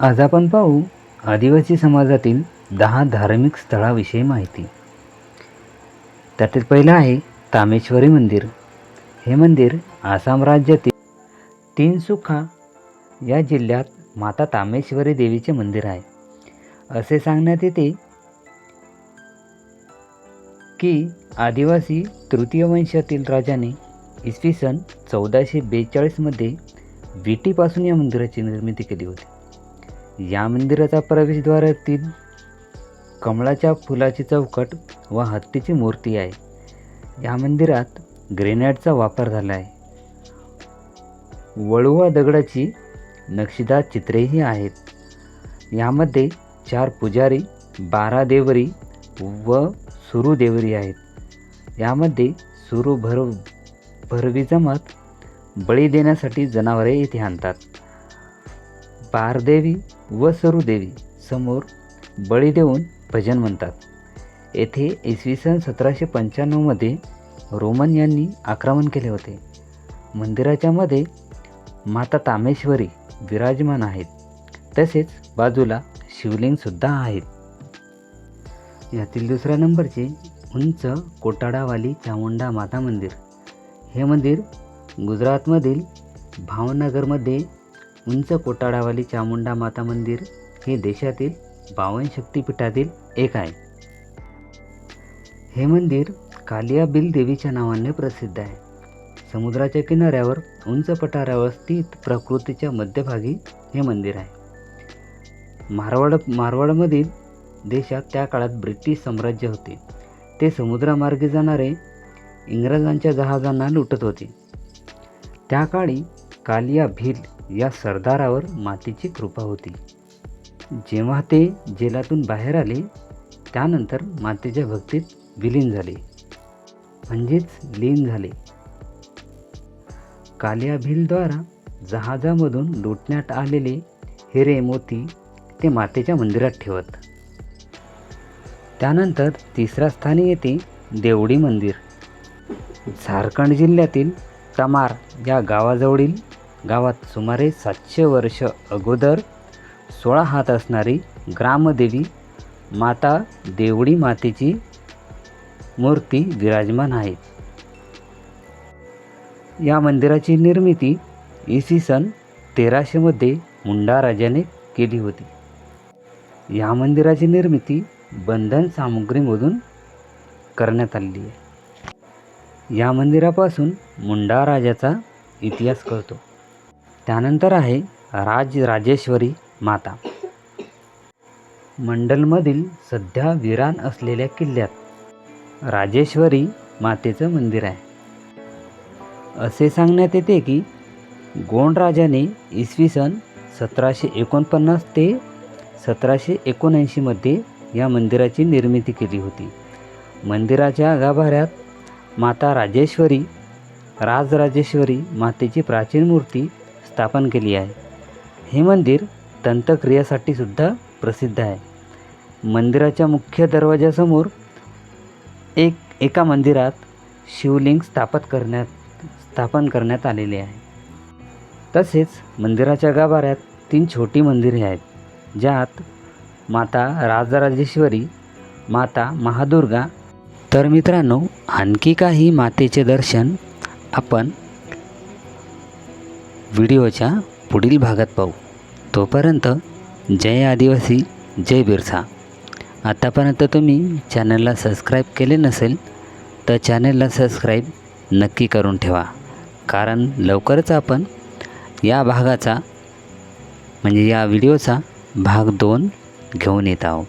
आज आपण पाहू आदिवासी समाजातील दहा धार्मिक स्थळाविषयी माहिती. त्यातील पहिलं आहे तामेश्वरी मंदिर. हे मंदिर आसाम राज्यातील तीनसुखा या जिल्ह्यात माता तामेश्वरी देवीचे मंदिर आहे. असे सांगण्यात येते की आदिवासी तृतीय वंशातील राजाने इसवी सन चौदाशे बेचाळीसमध्ये विटीपासून या मंदिराची निर्मिती केली होती. या मंदिराचा प्रवेशद्वारातील कमळाच्या फुलाची चौकट व हत्तीची मूर्ती आहे. या मंदिरात ग्रेनाईटचा वापर झाला आहे. वळुवा दगडाची नक्षीदार चित्रेही आहेत. यामध्ये चार पुजारी बारा देवरी व सुरू देवरी आहेत. यामध्ये सुरू भर भरवी जमात बळी देण्यासाठी जनावरे इथे आणतात. बारदेवी व सरुदेवी समोर बळी देऊन भजन म्हणतात. येथे इसवी सन सतराशे पंच्याण्णवमध्ये रोमन यांनी आक्रमण केले होते. मंदिराच्या मध्ये माता तामेश्वरी विराजमान आहेत. तसेच बाजूला शिवलिंगसुद्धा आहेत. यातील दुसऱ्या नंबरचे उंच कोटाडावाली चामुंडा माता मंदिर. हे मंदिर गुजरातमधील भावनगरमध्ये उंच कोटाळावाली चामुंडा माता मंदिर हे देशातील बावन शक्तिपीठातील एक आहे. हे मंदिर कालिया बिल देवीच्या नावाने प्रसिद्ध आहे. समुद्राच्या किनाऱ्यावर उंच पठारावर स्थित प्रकृतीच्या मध्यभागी हे मंदिर आहे. मारवाड मारवाडमधील देशात त्या काळात ब्रिटिश साम्राज्य होते. ते समुद्रामार्गे जाणारे इंग्रजांच्या जहाजांना लुटत होते. त्या काळी कालिया भील या सरदारावर मातेची कृपा होती. जेव्हा ते जेलातून बाहेर आले त्यानंतर मातेच्या भक्तीत विलीन झाले. म्हणजेच लीन झाले. कालिया भीलद्वारा जहाजामधून लुटण्यात आलेले हिरे मोती ते मातेच्या मंदिरात ठेवत. त्यानंतर तिसऱ्या स्थानी येते देवडी मंदिर. झारखंड जिल्ह्यातील तमार या गावाजवळील गावात सुमारे सातशे वर्ष अगोदर सोळा हात असणारी ग्रामदेवी माता देवडी मातेची मूर्ती विराजमान आहे या मंदिराची निर्मिती इसवी सन तेराशेमध्ये मुंडा राजाने केली होती. या मंदिराची निर्मिती बंधन सामुग्रीमधून करण्यात आलेली आहे. या मंदिरापासून मुंडा राजाचा इतिहास कळतो. त्यानंतर आहे राज राजेश्वरी माता. मंडलमधील सध्या विरान असलेल्या किल्ल्यात राजेश्वरी मातेचं मंदिर आहे. असे सांगण्यात येते की गोंड राजाने इसवी सन सतराशे एकोणपन्नास ते सतराशे एकोणऐंशीमध्ये या मंदिराची निर्मिती केली होती. मंदिराच्या गाभाऱ्यात माता राजेश्वरी राजराजेश्वरी मातेची प्राचीन मूर्ती स्थापन केली आहे. हे मंदिर दंतक्रियासाठी सुद्धा प्रसिद्ध आहे. मंदिराच्या मुख्य दरवाजासमोर एक एका मंदिरात शिवलिंग स्थापित करण्यात स्थापन करण्यात आलेले आहे. तसेच मंदिराच्या गाभाऱ्यात तीन छोटी मंदिरे आहेत ज्यात माता राजराजेश्वरी माता महादुर्गा. तर मित्रांनो आणखी काही मातेचे दर्शन आपण व्हिडिओच्या पुढील भागात पाहू. तोपर्यंत जय आदिवासी जय बिरसा. आतापर्यंत तुम्ही चॅनलला सबस्क्राईब केले नसेल तर चॅनलला सबस्क्राईब नक्की करून ठेवा. कारण लवकरच आपण या भागाचा म्हणजे या व्हिडिओचा भाग दोन घेऊन येत आहोत.